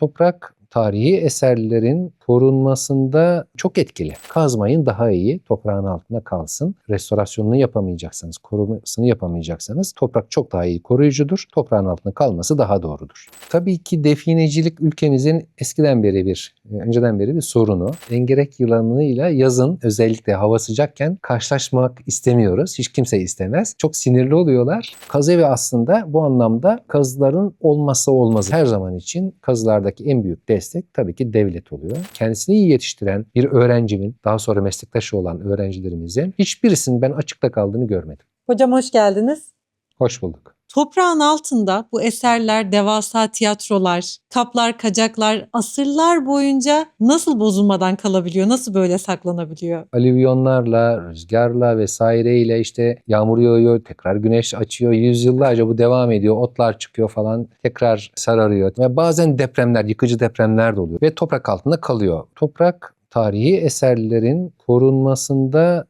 toprak tarihi eserlerin korunmasında çok etkili. Kazmayın daha iyi, toprağın altında kalsın. Restorasyonunu yapamayacaksanız, korumasını yapamayacaksanız toprak çok daha iyi koruyucudur. Toprağın altında kalması daha doğrudur. Tabii ki definecilik ülkemizin eskiden beri bir, önceden beri bir sorunu. Engerek yılanıyla yazın özellikle hava sıcakken karşılaşmak istemiyoruz. Hiç kimse istemez. Çok sinirli oluyorlar. Kazevi aslında bu anlamda kazıların olmazsa olmazı. Her zaman için kazılardaki en büyük destek tabii ki devlet oluyor kendisini iyi yetiştiren bir öğrencimin, daha sonra meslektaşı olan öğrencilerimizin hiçbirisinin ben açıkta kaldığını görmedim. Hocam hoş geldiniz. Hoş bulduk. Toprağın altında bu eserler, devasa tiyatrolar, kaplar, kacaklar asırlar boyunca nasıl bozulmadan kalabiliyor? Nasıl böyle saklanabiliyor? Alüvyonlarla, rüzgarla vesaireyle işte yağmur yağıyor, tekrar güneş açıyor. Yüzyıllarca bu devam ediyor. Otlar çıkıyor falan, tekrar sararıyor. Ve bazen depremler, yıkıcı depremler de oluyor. Ve toprak altında kalıyor. Toprak tarihi eserlerin korunmasında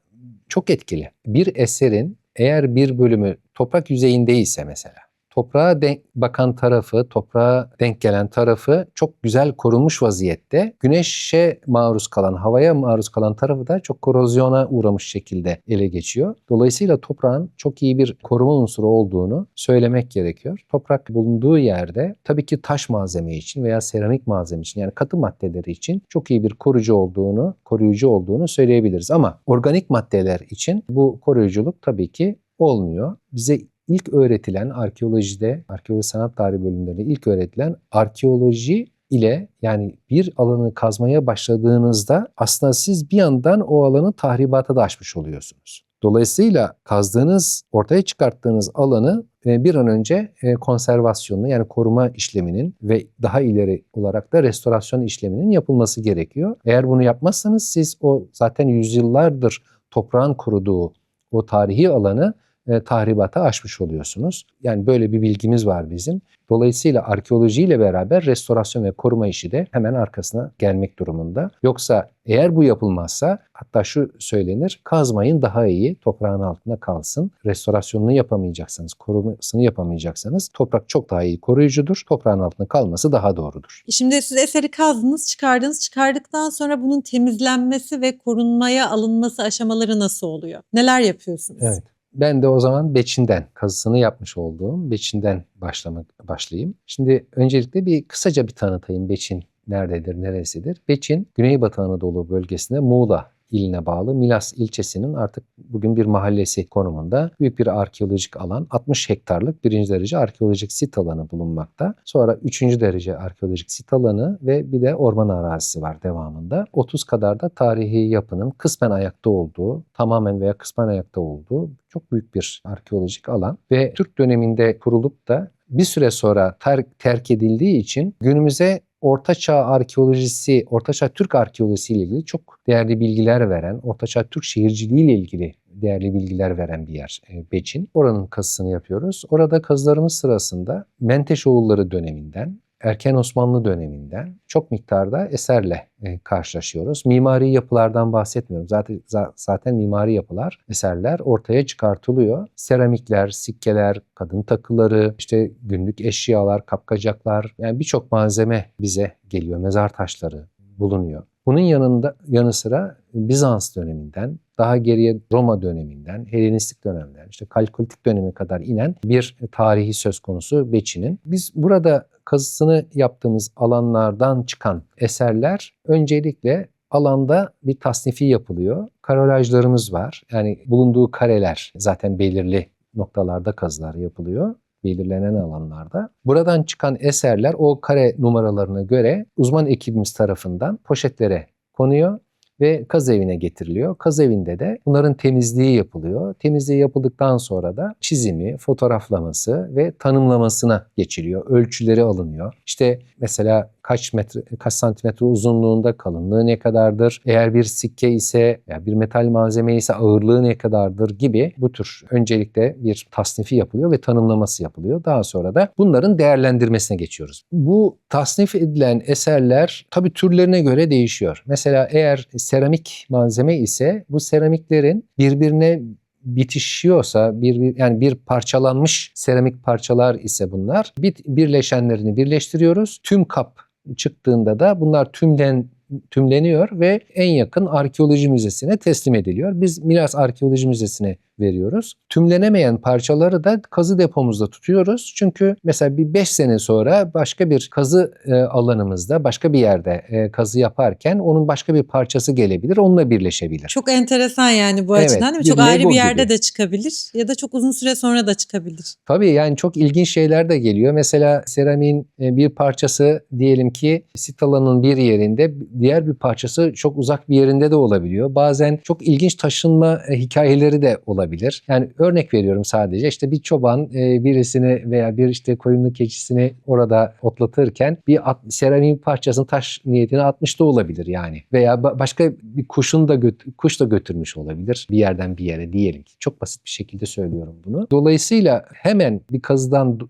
çok etkili. Bir eserin eğer bir bölümü toprak yüzeyindeyse mesela toprağa denk bakan tarafı, toprağa denk gelen tarafı çok güzel korunmuş vaziyette. Güneşe maruz kalan, havaya maruz kalan tarafı da çok korozyona uğramış şekilde ele geçiyor. Dolayısıyla toprağın çok iyi bir koruma unsuru olduğunu söylemek gerekiyor. Toprak bulunduğu yerde tabii ki taş malzeme için veya seramik malzeme için yani katı maddeleri için çok iyi bir koruyucu olduğunu, koruyucu olduğunu söyleyebiliriz. Ama organik maddeler için bu koruyuculuk tabii ki olmuyor. Bize ilk öğretilen arkeolojide, arkeoloji sanat tarihi bölümlerinde ilk öğretilen arkeoloji ile yani bir alanı kazmaya başladığınızda aslında siz bir yandan o alanı tahribata da açmış oluyorsunuz. Dolayısıyla kazdığınız, ortaya çıkarttığınız alanı e, bir an önce e, konservasyonunu yani koruma işleminin ve daha ileri olarak da restorasyon işleminin yapılması gerekiyor. Eğer bunu yapmazsanız siz o zaten yüzyıllardır toprağın kuruduğu o tarihi alanı e, tahribata aşmış oluyorsunuz. Yani böyle bir bilgimiz var bizim. Dolayısıyla arkeolojiyle beraber restorasyon ve koruma işi de hemen arkasına gelmek durumunda. Yoksa eğer bu yapılmazsa hatta şu söylenir kazmayın daha iyi toprağın altında kalsın. Restorasyonunu yapamayacaksanız, korumasını yapamayacaksanız toprak çok daha iyi koruyucudur. Toprağın altında kalması daha doğrudur. Şimdi siz eseri kazdınız, çıkardınız. Çıkardıktan sonra bunun temizlenmesi ve korunmaya alınması aşamaları nasıl oluyor? Neler yapıyorsunuz? Evet. Ben de o zaman Beçin'den, kazısını yapmış olduğum Beçin'den başlamak başlayayım. Şimdi öncelikle bir kısaca bir tanıtayım Beçin nerededir, neresidir? Beçin, Güneybatı Anadolu bölgesinde Muğla iline bağlı Milas ilçesinin artık bugün bir mahallesi konumunda büyük bir arkeolojik alan 60 hektarlık birinci derece arkeolojik sit alanı bulunmakta. Sonra üçüncü derece arkeolojik sit alanı ve bir de orman arazisi var devamında. 30 kadar da tarihi yapının kısmen ayakta olduğu, tamamen veya kısmen ayakta olduğu çok büyük bir arkeolojik alan ve Türk döneminde kurulup da bir süre sonra ter terk edildiği için günümüze Ortaçağ arkeolojisi, Ortaçağ Türk arkeolojisi ile ilgili çok değerli bilgiler veren, Ortaçağ Türk şehirciliği ile ilgili değerli bilgiler veren bir yer e, Beçin. Oranın kazısını yapıyoruz. Orada kazılarımız sırasında Menteşoğulları döneminden erken Osmanlı döneminden çok miktarda eserle e, karşılaşıyoruz. Mimari yapılardan bahsetmiyorum. Zaten zaten mimari yapılar, eserler ortaya çıkartılıyor. Seramikler, sikkeler, kadın takıları, işte günlük eşyalar, kapkacaklar yani birçok malzeme bize geliyor. Mezar taşları bulunuyor. Bunun yanında yanı sıra Bizans döneminden, daha geriye Roma döneminden, Helenistik dönemden, işte Kalkolitik dönemi kadar inen bir tarihi söz konusu Beçi'nin. Biz burada kazısını yaptığımız alanlardan çıkan eserler öncelikle alanda bir tasnifi yapılıyor. Karolajlarımız var. Yani bulunduğu kareler zaten belirli noktalarda kazılar yapılıyor belirlenen alanlarda. Buradan çıkan eserler o kare numaralarına göre uzman ekibimiz tarafından poşetlere konuyor ve kaz evine getiriliyor. Kaz evinde de bunların temizliği yapılıyor. Temizliği yapıldıktan sonra da çizimi, fotoğraflaması ve tanımlamasına geçiliyor. Ölçüleri alınıyor. İşte mesela kaç metre, kaç santimetre uzunluğunda kalınlığı ne kadardır? Eğer bir sikke ise ya bir metal malzeme ise ağırlığı ne kadardır gibi bu tür öncelikle bir tasnifi yapılıyor ve tanımlaması yapılıyor. Daha sonra da bunların değerlendirmesine geçiyoruz. Bu tasnif edilen eserler tabii türlerine göre değişiyor. Mesela eğer seramik malzeme ise bu seramiklerin birbirine bitişiyorsa bir, bir yani bir parçalanmış seramik parçalar ise bunlar bit birleşenlerini birleştiriyoruz. Tüm kap çıktığında da bunlar tümlen tümleniyor ve en yakın arkeoloji müzesine teslim ediliyor. Biz Milas Arkeoloji Müzesi'ne veriyoruz. Tümlenemeyen parçaları da kazı depomuzda tutuyoruz. Çünkü mesela bir 5 sene sonra başka bir kazı e, alanımızda, başka bir yerde e, kazı yaparken onun başka bir parçası gelebilir, onunla birleşebilir. Çok enteresan yani bu Evet, açıdan değil mi? Çok ayrı bir yerde gibi. de çıkabilir ya da çok uzun süre sonra da çıkabilir. Tabii yani çok ilginç şeyler de geliyor. Mesela seramiğin e, bir parçası diyelim ki sit alanının bir yerinde, diğer bir parçası çok uzak bir yerinde de olabiliyor. Bazen çok ilginç taşınma hikayeleri de olabilir. Yani örnek veriyorum sadece işte bir çoban e, birisini veya bir işte koyunlu keçisini orada otlatırken bir at, seramiğin parçasını taş niyetine atmış da olabilir yani. Veya ba- başka bir kuşun da göt- kuş da götürmüş olabilir bir yerden bir yere diyelim ki. Çok basit bir şekilde söylüyorum bunu. Dolayısıyla hemen bir kazıdan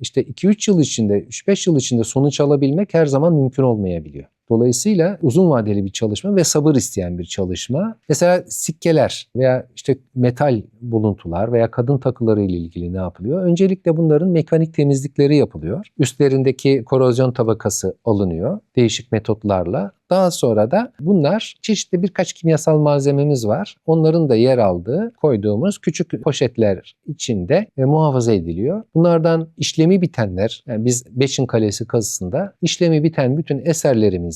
işte 2-3 yıl içinde, 3-5 yıl içinde sonuç alabilmek her zaman mümkün olmayabiliyor. Dolayısıyla uzun vadeli bir çalışma ve sabır isteyen bir çalışma. Mesela sikkeler veya işte metal buluntular veya kadın takıları ile ilgili ne yapılıyor? Öncelikle bunların mekanik temizlikleri yapılıyor. Üstlerindeki korozyon tabakası alınıyor değişik metotlarla. Daha sonra da bunlar çeşitli birkaç kimyasal malzememiz var. Onların da yer aldığı koyduğumuz küçük poşetler içinde e, muhafaza ediliyor. Bunlardan işlemi bitenler, yani biz Beşin Kalesi kazısında işlemi biten bütün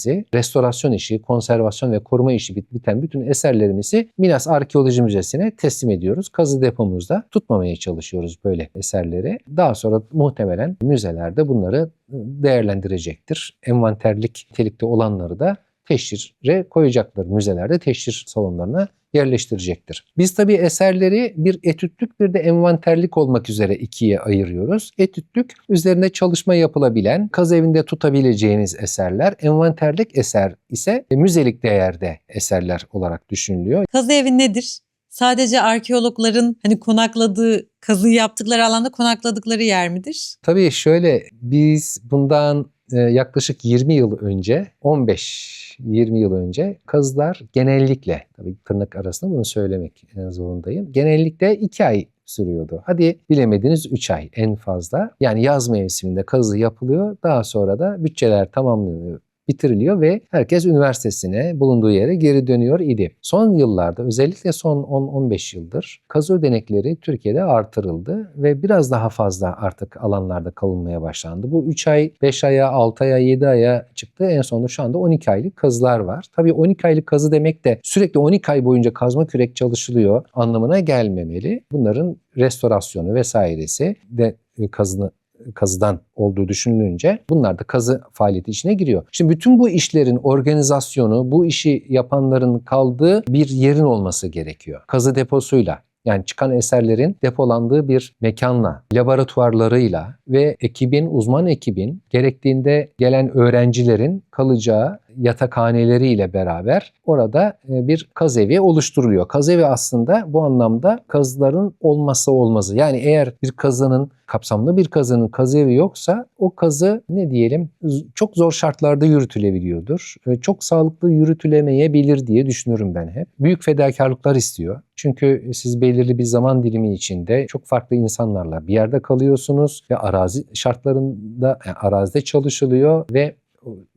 eserlerimizi, restorasyon işi, konservasyon ve koruma işi bit- biten bütün eserlerimizi Milas Arkeoloji Müzesi'ne teslim ediyoruz. Kazı depomuzda tutmamaya çalışıyoruz böyle eserleri. Daha sonra muhtemelen müzelerde bunları e, değerlendirecektir. Envanterlik nitelikte olanları da teşhire koyacaklar. Müzelerde teşhir salonlarına yerleştirecektir. Biz tabii eserleri bir etütlük bir de envanterlik olmak üzere ikiye ayırıyoruz. Etütlük üzerinde çalışma yapılabilen, kaz evinde tutabileceğiniz eserler. Envanterlik eser ise müzelik değerde eserler olarak düşünülüyor. Kazı evi nedir? Sadece arkeologların hani konakladığı, kazı yaptıkları alanda konakladıkları yer midir? Tabii şöyle biz bundan yaklaşık 20 yıl önce 15-20 yıl önce kazılar genellikle tabii tırnak arasında bunu söylemek e, zorundayım. Genellikle 2 ay sürüyordu. Hadi bilemediniz 3 ay en fazla. Yani yaz mevsiminde kazı yapılıyor. Daha sonra da bütçeler tamamlanıyor bitiriliyor ve herkes üniversitesine bulunduğu yere geri dönüyor idi. Son yıllarda özellikle son 10-15 yıldır kazı ödenekleri Türkiye'de artırıldı ve biraz daha fazla artık alanlarda kalınmaya başlandı. Bu 3 ay, 5 aya, 6 aya, 7 aya çıktı. En sonunda şu anda 12 aylık kazılar var. Tabii 12 aylık kazı demek de sürekli 12 ay boyunca kazma kürek çalışılıyor anlamına gelmemeli. Bunların restorasyonu vesairesi de e, kazını kazıdan olduğu düşünülünce bunlar da kazı faaliyeti içine giriyor. Şimdi bütün bu işlerin organizasyonu, bu işi yapanların kaldığı bir yerin olması gerekiyor. Kazı deposuyla yani çıkan eserlerin depolandığı bir mekanla, laboratuvarlarıyla ve ekibin, uzman ekibin gerektiğinde gelen öğrencilerin kalacağı yatakhaneleriyle beraber orada e, bir kaz evi oluşturuluyor. Kaz evi aslında bu anlamda kazıların olmazsa olmazı. Yani eğer bir kazının kapsamlı bir kazının kazı evi yoksa o kazı ne diyelim çok zor şartlarda yürütülebiliyordur. E, Çok sağlıklı yürütülemeyebilir diye düşünürüm ben hep. Büyük fedakarlıklar istiyor. Çünkü siz belirli bir zaman dilimi içinde çok farklı insanlarla bir yerde kalıyorsunuz ve arazi şartlarında yani arazide çalışılıyor ve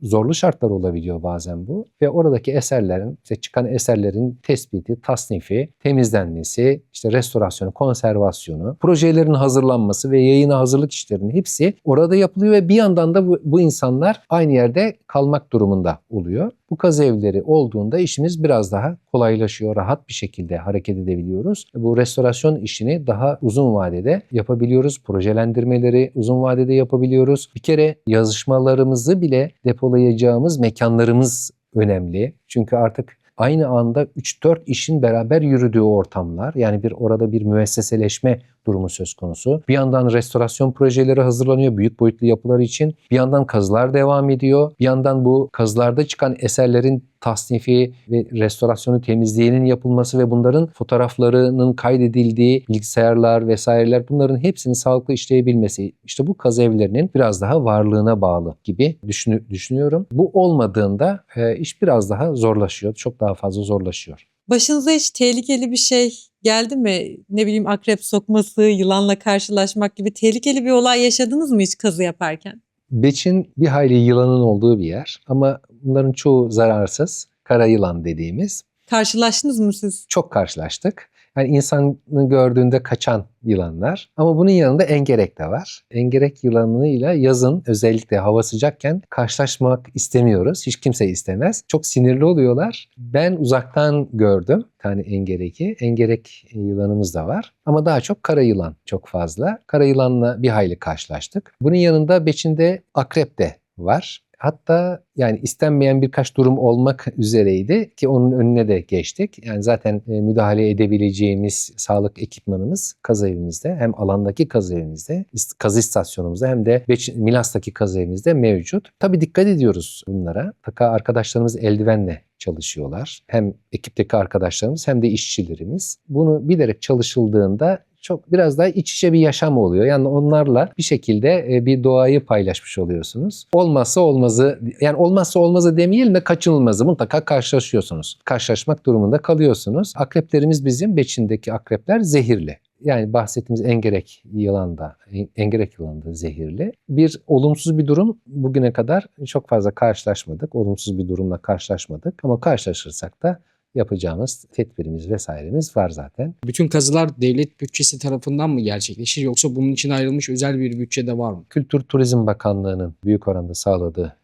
zorlu şartlar olabiliyor bazen bu ve oradaki eserlerin işte çıkan eserlerin tespiti, tasnifi, temizlenmesi, işte restorasyonu, konservasyonu, projelerin hazırlanması ve yayına hazırlık işlerinin hepsi orada yapılıyor ve bir yandan da bu, bu insanlar aynı yerde kalmak durumunda oluyor. Bu kaz evleri olduğunda işimiz biraz daha kolaylaşıyor. Rahat bir şekilde hareket edebiliyoruz. Bu restorasyon işini daha uzun vadede yapabiliyoruz. Projelendirmeleri uzun vadede yapabiliyoruz. Bir kere yazışmalarımızı bile depolayacağımız mekanlarımız önemli. Çünkü artık aynı anda 3-4 işin beraber yürüdüğü ortamlar yani bir orada bir müesseseleşme durumu söz konusu. Bir yandan restorasyon projeleri hazırlanıyor büyük boyutlu yapılar için. Bir yandan kazılar devam ediyor. Bir yandan bu kazılarda çıkan eserlerin tasnifi ve restorasyonu temizliğinin yapılması ve bunların fotoğraflarının kaydedildiği bilgisayarlar vesaireler bunların hepsinin sağlıklı işleyebilmesi işte bu kaz evlerinin biraz daha varlığına bağlı gibi düşünü- düşünüyorum. Bu olmadığında e, iş biraz daha zorlaşıyor. Çok daha fazla zorlaşıyor. Başınıza hiç tehlikeli bir şey geldi mi? Ne bileyim akrep sokması, yılanla karşılaşmak gibi tehlikeli bir olay yaşadınız mı hiç kazı yaparken? Beçin bir hayli yılanın olduğu bir yer ama bunların çoğu zararsız. Kara yılan dediğimiz. Karşılaştınız mı siz? Çok karşılaştık. Yani insanı gördüğünde kaçan yılanlar. Ama bunun yanında engerek de var. Engerek yılanıyla yazın özellikle hava sıcakken karşılaşmak istemiyoruz. Hiç kimse istemez. Çok sinirli oluyorlar. Ben uzaktan gördüm tane engereki. Engerek yılanımız da var. Ama daha çok kara yılan çok fazla. Kara yılanla bir hayli karşılaştık. Bunun yanında beçinde akrep de var. Hatta yani istenmeyen birkaç durum olmak üzereydi ki onun önüne de geçtik. Yani zaten e, müdahale edebileceğimiz sağlık ekipmanımız kaz evimizde hem alandaki kaz evimizde, kaz istasyonumuzda hem de Milas'taki kaz evimizde mevcut. Tabii dikkat ediyoruz bunlara. Taka arkadaşlarımız eldivenle çalışıyorlar. Hem ekipteki arkadaşlarımız hem de işçilerimiz. Bunu bilerek çalışıldığında çok biraz daha iç içe bir yaşam oluyor. Yani onlarla bir şekilde e, bir doğayı paylaşmış oluyorsunuz. Olmazsa olmazı yani olmazsa olmazı demeyelim de kaçınılmazı mutlaka karşılaşıyorsunuz. Karşılaşmak durumunda kalıyorsunuz. Akreplerimiz bizim beçindeki akrepler zehirli. Yani bahsettiğimiz engerek yılan da, engerek yılanı da zehirli. Bir olumsuz bir durum bugüne kadar çok fazla karşılaşmadık. Olumsuz bir durumla karşılaşmadık ama karşılaşırsak da yapacağımız tedbirimiz vesairemiz var zaten. Bütün kazılar devlet bütçesi tarafından mı gerçekleşir yoksa bunun için ayrılmış özel bir bütçe de var mı? Kültür Turizm Bakanlığı'nın büyük oranda sağladığı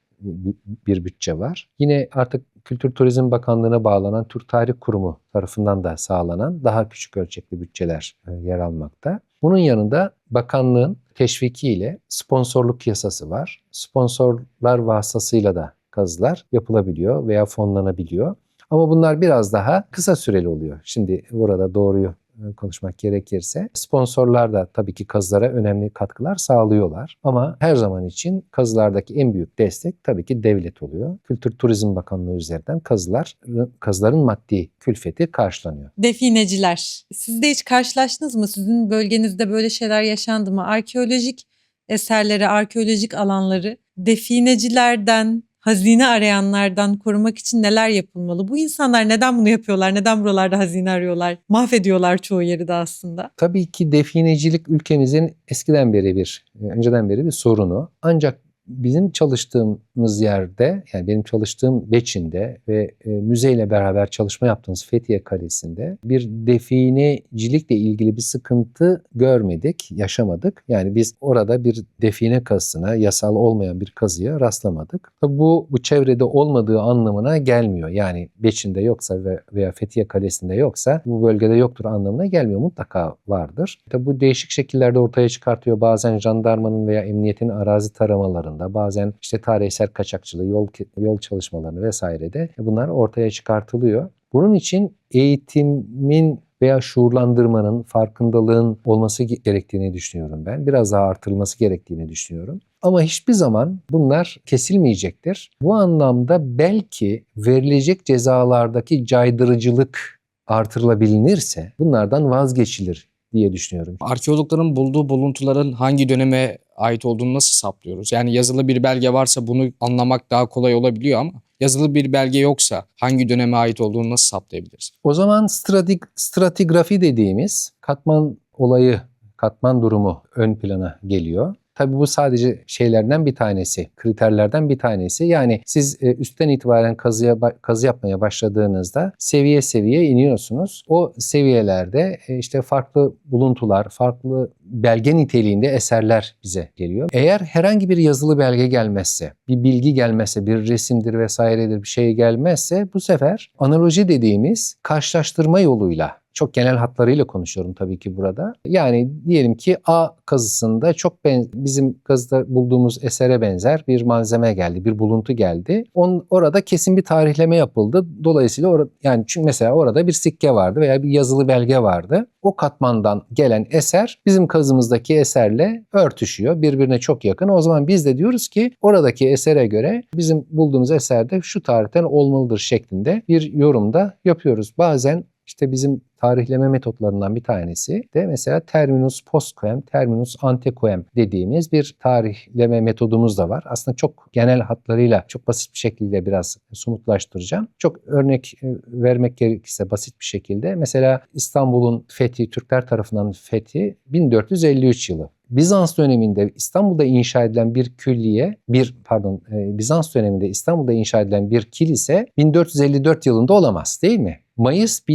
bir bütçe var. Yine artık Kültür Turizm Bakanlığı'na bağlanan Türk Tarih Kurumu tarafından da sağlanan daha küçük ölçekli bütçeler e, yer almakta. Bunun yanında bakanlığın teşvikiyle sponsorluk yasası var. Sponsorlar vasıtasıyla da kazılar yapılabiliyor veya fonlanabiliyor. Ama bunlar biraz daha kısa süreli oluyor. Şimdi burada doğruyu e, konuşmak gerekirse sponsorlar da tabii ki kazılara önemli katkılar sağlıyorlar. Ama her zaman için kazılardaki en büyük destek tabii ki devlet oluyor. Kültür Turizm Bakanlığı üzerinden kazılar, kazıların maddi külfeti karşılanıyor. Defineciler. Siz de hiç karşılaştınız mı? Sizin bölgenizde böyle şeyler yaşandı mı? Arkeolojik eserleri, arkeolojik alanları definecilerden, hazine arayanlardan korumak için neler yapılmalı? Bu insanlar neden bunu yapıyorlar? Neden buralarda hazine arıyorlar? Mahvediyorlar çoğu yeri de aslında. Tabii ki definecilik ülkemizin eskiden beri bir, önceden beri bir sorunu. Ancak bizim çalıştığımız yerde, yani benim çalıştığım Beçin'de ve e, müzeyle beraber çalışma yaptığımız Fethiye Kalesi'nde bir definecilikle ilgili bir sıkıntı görmedik, yaşamadık. Yani biz orada bir define kazısına, yasal olmayan bir kazıya rastlamadık. Tabii Bu, bu çevrede olmadığı anlamına gelmiyor. Yani Beçin'de yoksa ve- veya Fethiye Kalesi'nde yoksa bu bölgede yoktur anlamına gelmiyor. Mutlaka vardır. Tabii bu değişik şekillerde ortaya çıkartıyor. Bazen jandarmanın veya emniyetin arazi taramalarında, bazen işte tarihsel kaçakçılığı, yol yol çalışmalarını vesairede bunlar ortaya çıkartılıyor. Bunun için eğitimin veya şuurlandırmanın, farkındalığın olması ge- gerektiğini düşünüyorum ben. Biraz daha artırılması gerektiğini düşünüyorum. Ama hiçbir zaman bunlar kesilmeyecektir. Bu anlamda belki verilecek cezalardaki caydırıcılık artırılabilirse bunlardan vazgeçilir diye düşünüyorum. Arkeologların bulduğu buluntuların hangi döneme ait olduğunu nasıl saplıyoruz? Yani yazılı bir belge varsa bunu anlamak daha kolay olabiliyor ama yazılı bir belge yoksa hangi döneme ait olduğunu nasıl saptayabiliriz? O zaman stratik, stratigrafi dediğimiz katman olayı, katman durumu ön plana geliyor. Tabii bu sadece şeylerden bir tanesi, kriterlerden bir tanesi. Yani siz e, üstten itibaren kazıya kazı yapmaya başladığınızda seviye seviye iniyorsunuz. O seviyelerde e, işte farklı buluntular, farklı belge niteliğinde eserler bize geliyor. Eğer herhangi bir yazılı belge gelmezse, bir bilgi gelmezse, bir resimdir vesairedir bir şey gelmezse bu sefer analoji dediğimiz karşılaştırma yoluyla çok genel hatlarıyla konuşuyorum tabii ki burada. Yani diyelim ki A kazısında çok ben, bizim kazıda bulduğumuz esere benzer bir malzeme geldi, bir buluntu geldi. On, orada kesin bir tarihleme yapıldı. Dolayısıyla orada yani çünkü mesela orada bir sikke vardı veya bir yazılı belge vardı. O katmandan gelen eser bizim kazımızdaki eserle örtüşüyor. Birbirine çok yakın. O zaman biz de diyoruz ki oradaki esere göre bizim bulduğumuz eserde şu tarihten olmalıdır şeklinde bir yorumda yapıyoruz. Bazen işte bizim tarihleme metotlarından bir tanesi de mesela terminus postquem, terminus antequem dediğimiz bir tarihleme metodumuz da var. Aslında çok genel hatlarıyla çok basit bir şekilde biraz somutlaştıracağım. Çok örnek e, vermek gerekirse basit bir şekilde mesela İstanbul'un fethi, Türkler tarafından fethi 1453 yılı. Bizans döneminde İstanbul'da inşa edilen bir külliye, bir pardon e, Bizans döneminde İstanbul'da inşa edilen bir kilise 1454 yılında olamaz değil mi? Mayıs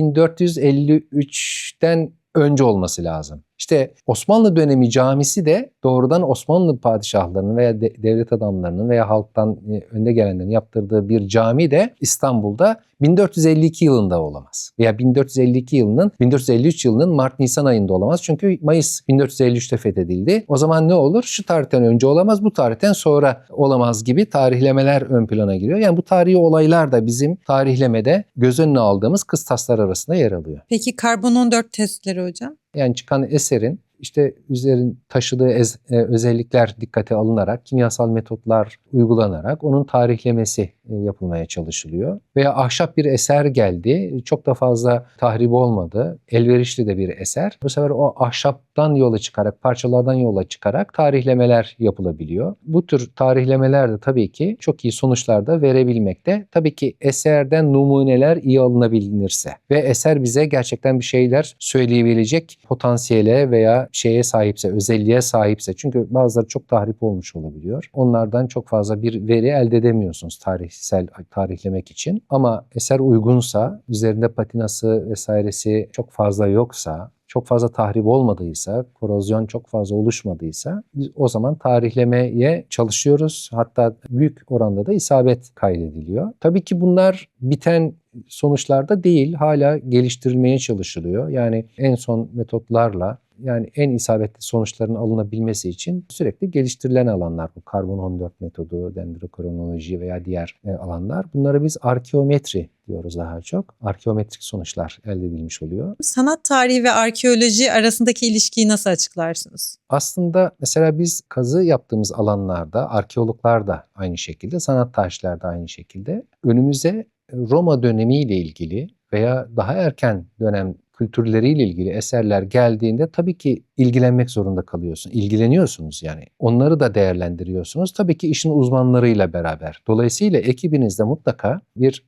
1453'ten önce olması lazım. İşte Osmanlı dönemi camisi de doğrudan Osmanlı padişahlarının veya de- devlet adamlarının veya halktan e, önde gelenlerin yaptırdığı bir cami de İstanbul'da 1452 yılında olamaz. Veya 1452 yılının 1453 yılının Mart-Nisan ayında olamaz. Çünkü Mayıs 1453'te fethedildi. O zaman ne olur? Şu tarihten önce olamaz, bu tarihten sonra olamaz gibi tarihlemeler ön plana giriyor. Yani bu tarihi olaylar da bizim tarihlemede göz önüne aldığımız kıstaslar arasında yer alıyor. Peki karbon 14 testleri hocam? Yani çıkan eserin işte üzerin taşıdığı ez- e, özellikler dikkate alınarak, kimyasal metotlar uygulanarak onun tarihlemesi e, yapılmaya çalışılıyor. Veya ahşap bir eser geldi, çok da fazla tahrip olmadı, elverişli de bir eser. Bu sefer o ahşaptan yola çıkarak, parçalardan yola çıkarak tarihlemeler yapılabiliyor. Bu tür tarihlemeler de tabii ki çok iyi sonuçlar da verebilmekte. Tabii ki eserden numuneler iyi alınabilirse ve eser bize gerçekten bir şeyler söyleyebilecek potansiyele veya şeye sahipse, özelliğe sahipse. Çünkü bazıları çok tahrip olmuş olabiliyor. Onlardan çok fazla bir veri elde edemiyorsunuz tarihsel tarihlemek için. Ama eser uygunsa, üzerinde patinası vesairesi çok fazla yoksa, çok fazla tahrip olmadıysa, korozyon çok fazla oluşmadıysa biz o zaman tarihlemeye çalışıyoruz. Hatta büyük oranda da isabet kaydediliyor. Tabii ki bunlar biten sonuçlarda değil, hala geliştirilmeye çalışılıyor. Yani en son metotlarla yani en isabetli sonuçların alınabilmesi için sürekli geliştirilen alanlar bu karbon 14 metodu, dendrokronoloji veya diğer e, alanlar. Bunlara biz arkeometri diyoruz daha çok. Arkeometrik sonuçlar elde edilmiş oluyor. Sanat tarihi ve arkeoloji arasındaki ilişkiyi nasıl açıklarsınız? Aslında mesela biz kazı yaptığımız alanlarda, arkeologlar da aynı şekilde, sanat tarihçiler de aynı şekilde önümüze Roma dönemiyle ilgili veya daha erken dönem kültürleriyle ilgili eserler geldiğinde tabii ki ilgilenmek zorunda kalıyorsun. İlgileniyorsunuz yani. Onları da değerlendiriyorsunuz. Tabii ki işin uzmanlarıyla beraber. Dolayısıyla ekibinizde mutlaka bir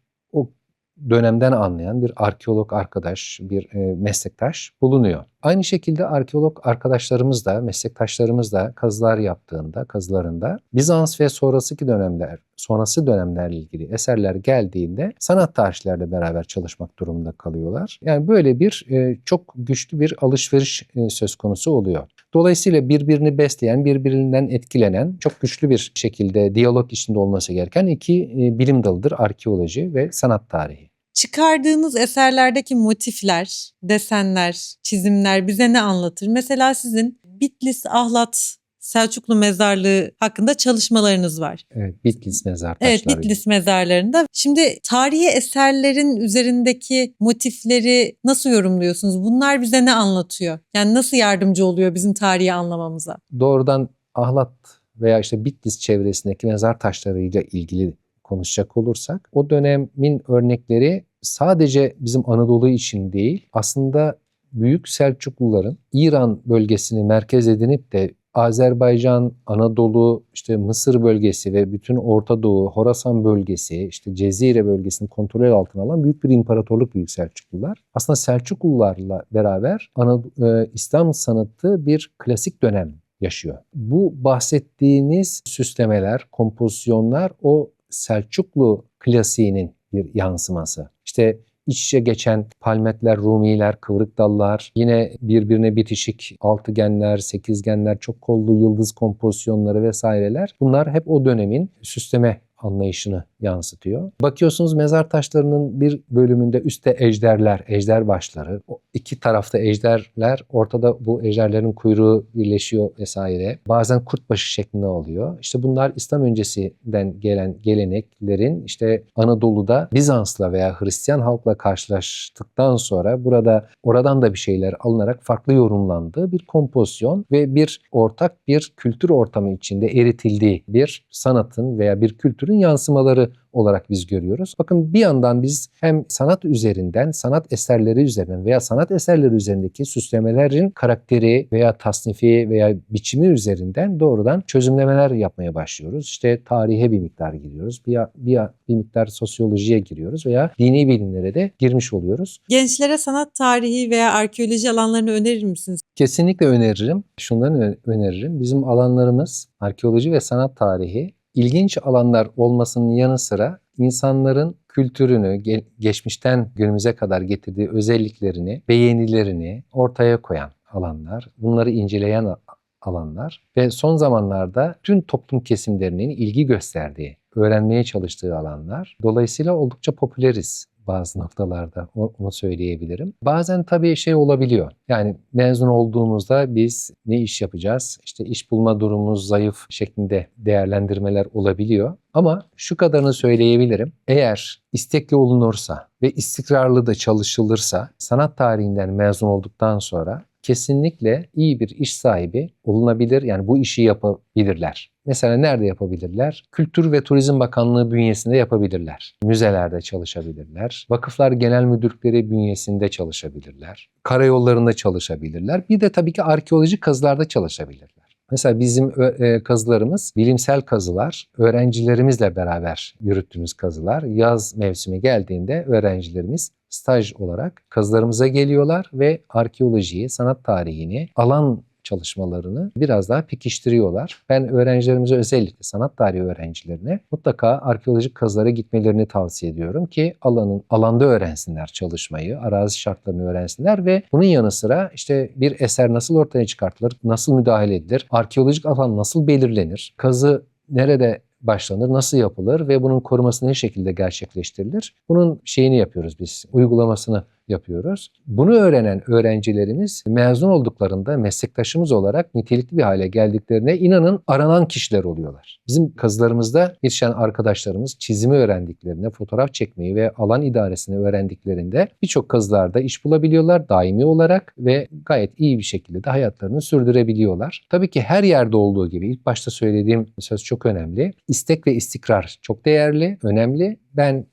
dönemden anlayan bir arkeolog arkadaş, bir e, meslektaş bulunuyor. Aynı şekilde arkeolog arkadaşlarımız da, meslektaşlarımız da kazılar yaptığında, kazılarında Bizans ve sonrasındaki dönemler, sonrası dönemlerle ilgili eserler geldiğinde sanat tarihçilerle beraber çalışmak durumunda kalıyorlar. Yani böyle bir e, çok güçlü bir alışveriş e, söz konusu oluyor. Dolayısıyla birbirini besleyen, birbirinden etkilenen, çok güçlü bir şekilde diyalog içinde olması gereken iki e, bilim dalıdır arkeoloji ve sanat tarihi. Çıkardığınız eserlerdeki motifler, desenler, çizimler bize ne anlatır? Mesela sizin Bitlis Ahlat Selçuklu Mezarlığı hakkında çalışmalarınız var. Evet, Bitlis mezar taşları. Evet, Bitlis mezarlarında. Şimdi tarihi eserlerin üzerindeki motifleri nasıl yorumluyorsunuz? Bunlar bize ne anlatıyor? Yani nasıl yardımcı oluyor bizim tarihi anlamamıza? Doğrudan Ahlat veya işte Bitlis çevresindeki mezar taşlarıyla ilgili konuşacak olursak o dönemin örnekleri sadece bizim Anadolu için değil aslında Büyük Selçukluların İran bölgesini merkez edinip de Azerbaycan, Anadolu, işte Mısır bölgesi ve bütün Orta Doğu, Horasan bölgesi, işte Cezire bölgesini kontrol altına alan büyük bir imparatorluk Büyük Selçuklular. Aslında Selçuklularla beraber Anadolu, İslam sanatı bir klasik dönem yaşıyor. Bu bahsettiğiniz süslemeler, kompozisyonlar o Selçuklu klasiğinin bir yansıması. İşte iç içe geçen palmetler, rumiler, kıvrık dallar, yine birbirine bitişik altıgenler, sekizgenler, çok kollu yıldız kompozisyonları vesaireler. Bunlar hep o dönemin süsleme anlayışını yansıtıyor. Bakıyorsunuz mezar taşlarının bir bölümünde üstte ejderler, ejder başları. İki tarafta ejderler, ortada bu ejderlerin kuyruğu birleşiyor vesaire. Bazen kurtbaşı şeklinde oluyor. İşte bunlar İslam öncesinden gelen geleneklerin işte Anadolu'da Bizans'la veya Hristiyan halkla karşılaştıktan sonra burada oradan da bir şeyler alınarak farklı yorumlandığı bir kompozisyon ve bir ortak bir kültür ortamı içinde eritildiği bir sanatın veya bir kültürün yansımaları olarak biz görüyoruz. Bakın bir yandan biz hem sanat üzerinden, sanat eserleri üzerinden veya sanat eserleri üzerindeki süslemelerin karakteri veya tasnifi veya biçimi üzerinden doğrudan çözümlemeler yapmaya başlıyoruz. İşte tarihe bir miktar giriyoruz, bir, bir, bir miktar sosyolojiye giriyoruz veya dini bilimlere de girmiş oluyoruz. Gençlere sanat tarihi veya arkeoloji alanlarını önerir misiniz? Kesinlikle öneririm. Şundan ö- öneririm. Bizim alanlarımız arkeoloji ve sanat tarihi ilginç alanlar olmasının yanı sıra insanların kültürünü ge- geçmişten günümüze kadar getirdiği özelliklerini, beğenilerini ortaya koyan alanlar, bunları inceleyen alanlar ve son zamanlarda tüm toplum kesimlerinin ilgi gösterdiği, öğrenmeye çalıştığı alanlar. Dolayısıyla oldukça popüleriz bazı noktalarda onu söyleyebilirim. Bazen tabii şey olabiliyor. Yani mezun olduğumuzda biz ne iş yapacağız? İşte iş bulma durumumuz zayıf şeklinde değerlendirmeler olabiliyor. Ama şu kadarını söyleyebilirim. Eğer istekli olunursa ve istikrarlı da çalışılırsa sanat tarihinden mezun olduktan sonra kesinlikle iyi bir iş sahibi olunabilir. Yani bu işi yapabilirler. Mesela nerede yapabilirler? Kültür ve Turizm Bakanlığı bünyesinde yapabilirler. Müzelerde çalışabilirler. Vakıflar Genel Müdürlükleri bünyesinde çalışabilirler. Karayollarında çalışabilirler. Bir de tabii ki arkeolojik kazılarda çalışabilirler. Mesela bizim e, kazılarımız bilimsel kazılar, öğrencilerimizle beraber yürüttüğümüz kazılar. Yaz mevsimi geldiğinde öğrencilerimiz staj olarak kazılarımıza geliyorlar ve arkeolojiyi, sanat tarihini, alan çalışmalarını biraz daha pekiştiriyorlar. Ben öğrencilerimize özellikle sanat tarihi öğrencilerine mutlaka arkeolojik kazılara gitmelerini tavsiye ediyorum ki alanın alanda öğrensinler çalışmayı, arazi şartlarını öğrensinler ve bunun yanı sıra işte bir eser nasıl ortaya çıkartılır, nasıl müdahale edilir, arkeolojik alan nasıl belirlenir, kazı nerede başlanır, nasıl yapılır ve bunun koruması ne şekilde gerçekleştirilir? Bunun şeyini yapıyoruz biz, uygulamasını yapıyoruz. Bunu öğrenen öğrencilerimiz mezun olduklarında meslektaşımız olarak nitelikli bir hale geldiklerine inanın aranan kişiler oluyorlar. Bizim kazılarımızda yetişen arkadaşlarımız çizimi öğrendiklerinde, fotoğraf çekmeyi ve alan idaresini öğrendiklerinde birçok kazılarda iş bulabiliyorlar daimi olarak ve gayet iyi bir şekilde de hayatlarını sürdürebiliyorlar. Tabii ki her yerde olduğu gibi ilk başta söylediğim söz çok önemli. İstek ve istikrar çok değerli, önemli. Ben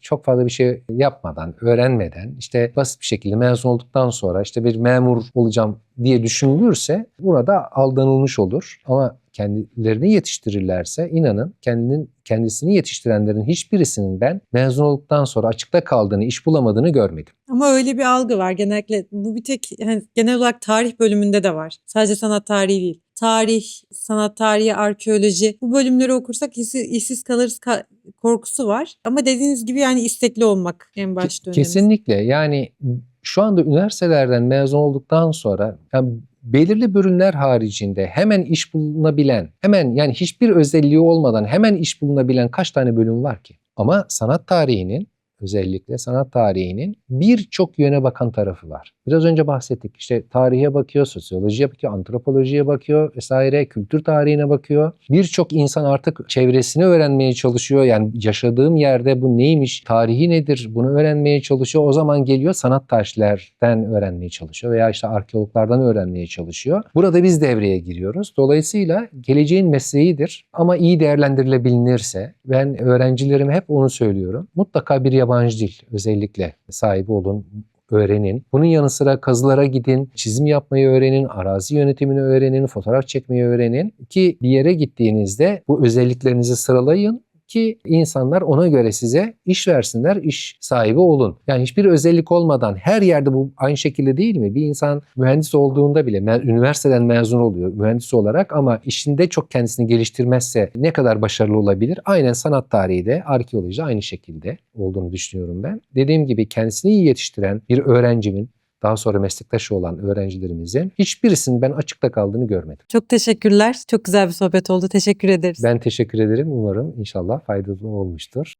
çok fazla bir şey yapmadan, öğrenmeden, işte basit bir şekilde mezun olduktan sonra işte bir memur olacağım diye düşünülürse burada aldanılmış olur. Ama kendilerini yetiştirirlerse inanın kendinin kendisini yetiştirenlerin hiçbirisinin ben mezun olduktan sonra açıkta kaldığını, iş bulamadığını görmedim. Ama öyle bir algı var genellikle. Bu bir tek yani genel olarak tarih bölümünde de var. Sadece sanat tarihi değil. Tarih, sanat tarihi, arkeoloji bu bölümleri okursak işsiz, işsiz kalırız ka- korkusu var. Ama dediğiniz gibi yani istekli olmak en başta önemli. Kesinlikle yani şu anda üniversitelerden mezun olduktan sonra yani belirli bölümler haricinde hemen iş bulunabilen, hemen yani hiçbir özelliği olmadan hemen iş bulunabilen kaç tane bölüm var ki? Ama sanat tarihinin özellikle sanat tarihinin birçok yöne bakan tarafı var. Biraz önce bahsettik. İşte tarihe bakıyor, sosyolojiye bakıyor, antropolojiye bakıyor vesaire, kültür tarihine bakıyor. Birçok insan artık çevresini öğrenmeye çalışıyor. Yani yaşadığım yerde bu neymiş, tarihi nedir bunu öğrenmeye çalışıyor. O zaman geliyor sanat tarihlerden öğrenmeye çalışıyor veya işte arkeologlardan öğrenmeye çalışıyor. Burada biz devreye giriyoruz. Dolayısıyla geleceğin mesleğidir ama iyi değerlendirilebilirse ben öğrencilerime hep onu söylüyorum. Mutlaka bir yabancı dil özellikle sahibi olun öğrenin. Bunun yanı sıra kazılara gidin, çizim yapmayı öğrenin, arazi yönetimini öğrenin, fotoğraf çekmeyi öğrenin ki bir yere gittiğinizde bu özelliklerinizi sıralayın ki insanlar ona göre size iş versinler, iş sahibi olun. Yani hiçbir özellik olmadan her yerde bu aynı şekilde değil mi? Bir insan mühendis olduğunda bile üniversiteden mezun oluyor mühendis olarak ama işinde çok kendisini geliştirmezse ne kadar başarılı olabilir? Aynen sanat tarihi de, arkeoloji de aynı şekilde olduğunu düşünüyorum ben. Dediğim gibi kendisini iyi yetiştiren bir öğrencimin daha sonra meslektaşı olan öğrencilerimizin hiçbirisinin ben açıkta kaldığını görmedim. Çok teşekkürler. Çok güzel bir sohbet oldu. Teşekkür ederiz. Ben teşekkür ederim. Umarım inşallah faydalı olmuştur.